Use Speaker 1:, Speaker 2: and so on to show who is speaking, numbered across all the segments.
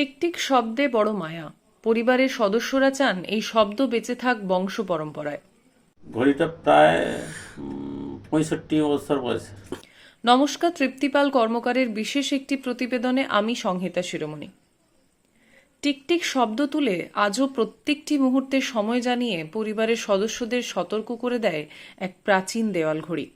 Speaker 1: টিকটিক শব্দে বড় মায়া। পরিবারের সদস্যরা চান এই শব্দ বেঁচে থাক বংশ পরম্পরায়।
Speaker 2: ঘড়িটা প্রায় পঁয়ষট্টি বছর বয়সে।
Speaker 1: নমস্কার তৃপ্তিপাল কর্মকারের বিশেষ একটি প্রতিবেদনে আমি সংহিতা শিরোমণি। টিকটিক শব্দ তুলে আজও প্রত্যেকটি মুহূর্তে সময় জানিয়ে পরিবারের সদস্যদের সতর্ক করে দেয় এক প্রাচীন দেওয়াল ঘড়ি।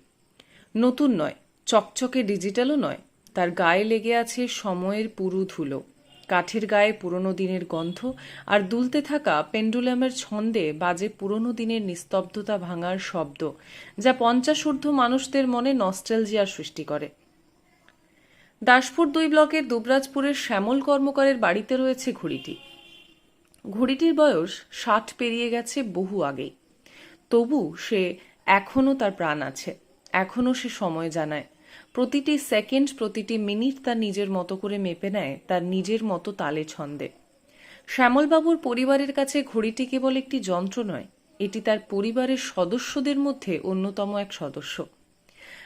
Speaker 1: নতুন নয় চকচকে ডিজিটালও নয় তার গায়ে লেগে আছে সময়ের পুরু ধুলো। কাঠের গায়ে পুরনো দিনের গন্ধ আর দুলতে থাকা পেন্ডুলামের ছন্দে বাজে পুরনো দিনের নিস্তব্ধতা ভাঙার শব্দ, যা পঞ্চাশ ঊর্ধ্ব মানুষদের মনে নস্টালজিয়ার সৃষ্টি করে। দাসপুর দুই ব্লকের দুবরাজপুরের শ্যামল কর্মকারের বাড়িতে রয়েছে ঘড়িটি। ঘড়িটির বয়স ষাট পেরিয়ে গেছে বহু আগেই। তবু সে এখনও তার প্রাণ আছে, এখনও সে সময় জানায়। প্রতিটি সেকেন্ড, প্রতিটি মিনিট তার নিজের মতো করে মেপে নেয় তার নিজের মতো তালে ছন্দে। শ্যামলবাবুর পরিবারের কাছে ঘড়িটি কেবল একটি যন্ত্র নয়, এটি তার পরিবারের সদস্যদের মধ্যে অন্যতম এক সদস্য।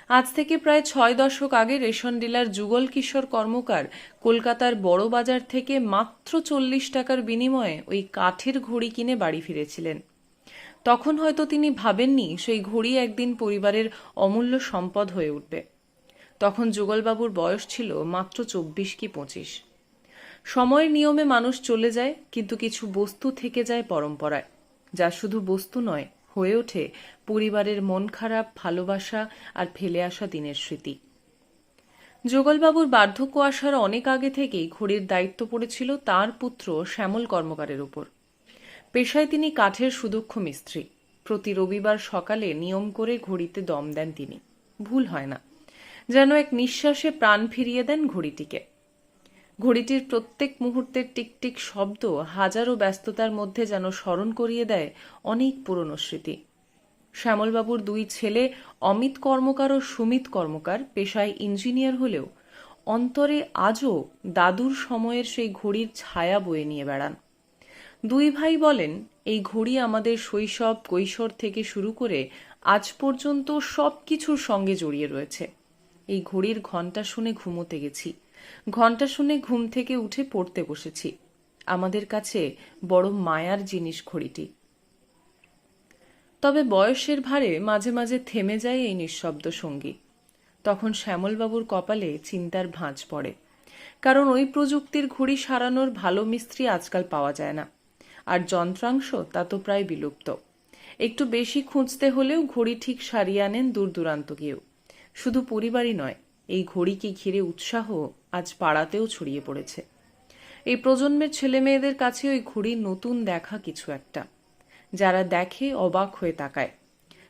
Speaker 1: আজ থেকে প্রায় ছয় দশক আগে রেশন ডিলার যুগল কিশোর কর্মকার কলকাতার বড় বাজার থেকে মাত্র চল্লিশ টাকার বিনিময়ে ওই কাঠের ঘড়ি কিনে বাড়ি ফিরেছিলেন। তখন হয়তো তিনি ভাবেননি সেই ঘড়ি একদিন পরিবারের অমূল্য সম্পদ হয়ে উঠবে। তখন যুগলবাবুর বয়স ছিল মাত্র চব্বিশ কি পঁচিশ। সময়ের নিয়মে মানুষ চলে যায়, কিন্তু কিছু বস্তু থেকে যায় পরম্পরায়, যা শুধু বস্তু নয়, হয়ে ওঠে পরিবারের মন খারাপ, ভালোবাসা আর ফেলে আসা দিনের স্মৃতি। যুগলবাবুর বার্ধক্য আসার অনেক আগে থেকেই ঘড়ির দায়িত্ব পড়েছিল তার পুত্র শ্যামল কর্মকারের উপর। পেশায় তিনি কাঠের সুদক্ষ মিস্ত্রি। প্রতি রবিবার সকালে নিয়ম করে ঘড়িতে দম দেন তিনি। ভুল হয় না। যেন এক নিঃশ্বাসে প্রাণ ফিরিয়ে দেন ঘড়িটিকে। ঘড়িটির প্রত্যেক মুহূর্তের টিকটিক শব্দ হাজারো ব্যস্ততার মধ্যে যেন স্মরণ করিয়ে দেয় অনেক পুরনো স্মৃতি। শ্যামলবাবুর দুই ছেলে অমিত কর্মকার ও সুমিত কর্মকার পেশায় ইঞ্জিনিয়ার হলেও অন্তরে আজও দাদুর সময়ের সেই ঘড়ির ছায়া বয়ে নিয়ে বেড়ান। দুই ভাই বলেন, এই ঘড়ি আমাদের শৈশব, কৈশোর থেকে শুরু করে আজ পর্যন্ত সব কিছুর সঙ্গে জড়িয়ে রয়েছে। এই ঘড়ির ঘণ্টা শুনে ঘুমোতে গেছি। ঘণ্টা শুনে ঘুম থেকে উঠে পড়তে বসেছি। আমাদের কাছে বড় মায়ার জিনিস ঘড়িটি। তবে বয়সের ভারে মাঝে মাঝে থেমে যায় এই নিঃশব্দ সঙ্গী। তখন শ্যামলবাবুর কপালে চিন্তার ভাঁজ পড়ে। কারণ ওই প্রযুক্তির ঘড়ি সারানোর ভালো মিস্ত্রি আজকাল পাওয়া যায় না। আর যন্ত্রাংশ তা তো প্রায় বিলুপ্ত। একটু বেশি খুঁজতে হলেও ঘড়ি ঠিক সারিয়ে আনেন দূর দূরান্ত গিয়েও শুধু পরিবারই নয়, এই ঘড়িকে ঘিরে উৎসাহ আজ পাড়াতেও ছড়িয়ে পড়েছে। এই প্রজন্মের ছেলে মেয়েদের কাছে ওই ঘড়ি নতুন দেখা কিছু একটা। যারা দেখে অবাক হয়ে তাকায়।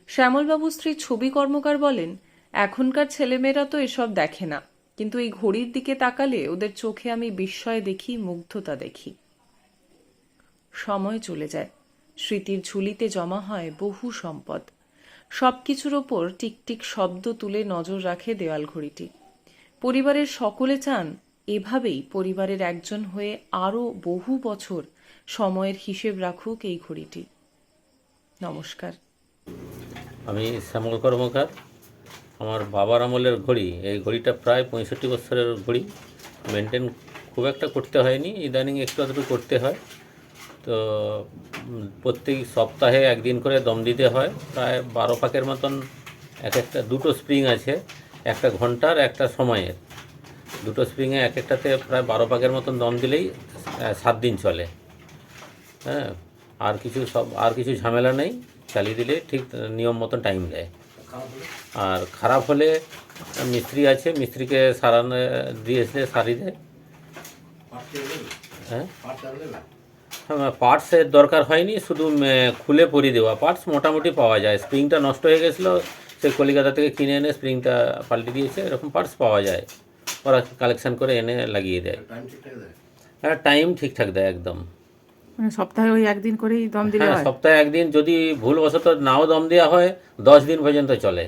Speaker 1: শ্যামলবাবু স্ত্রী ছবি কর্মকার বলেন, এখনকার ছেলেমেয়েরা তো এসব দেখে না। কিন্তু এই ঘড়ির দিকে তাকালে ওদের চোখে আমি বিস্ময় দেখি, মুগ্ধতা দেখি। সময় চলে যায়। স্মৃতির ঝুলিতে জমা হয় বহু সম্পদ। সবকিছুর ওপর টিকটিক শব্দ তুলে নজর রাখে দেওয়াল ঘড়িটি পরিবারের সকলে চান এভাবেই পরিবারের একজন হয়ে আরও বহু বছর সময়ের হিসেব রাখুক এই ঘড়িটি। নমস্কার।
Speaker 2: আমি শ্যামল কর্মকার। আমার বাবার আমলের ঘড়ি, এই ঘড়িটা প্রায় পঁয়ষট্টি বছরের ঘড়ি। মেনটেন খুব একটা করতে হয়নি, ইদানিং একটু আধটু করতে হয়। তো প্রত্যেক সপ্তাহে একদিন করে দম দিতে হয়। প্রায় বারো পাকের মতন এক একটা দুটো স্প্রিং আছে একটা ঘণ্টার একটা সময়ের। দুটো স্প্রিংয়ে এক একটাতে প্রায় বারো পাকের মতন দম দিলেই সাত দিন চলে। হ্যাঁ আর কিছু সব আর কিছু ঝামেলা নেই। চালিয়ে দিলে ঠিক নিয়ম মতন টাইম দেয় আর খারাপ হলে মিস্ত্রি আছে মিস্ত্রিকে সারানো দিয়ে এসে সারিয়ে দেয়। হ্যাঁ? হ্যাঁ পার্টসের দরকার হয়নি শুধু খুলে পরিয়ে দেওয়া। পার্টস মোটামুটি পাওয়া যায়। স্প্রিংটা নষ্ট হয়ে গেছিল সে কলিকাতা থেকে কিনে এনে স্প্রিংটা পাল্টে দিয়েছে এরকম পার্টস পাওয়া যায়। ওরা কালেকশন করে এনে লাগিয়ে দেয়। হ্যাঁ টাইম ঠিকঠাক দেয় একদম।
Speaker 3: মানে সপ্তাহে ওই একদিন করেই দম দিলে হ্যাঁ?
Speaker 2: সপ্তাহে একদিন যদি ভুলবশত নাও দম দেওয়া হয় দশ দিন পর্যন্ত চলে।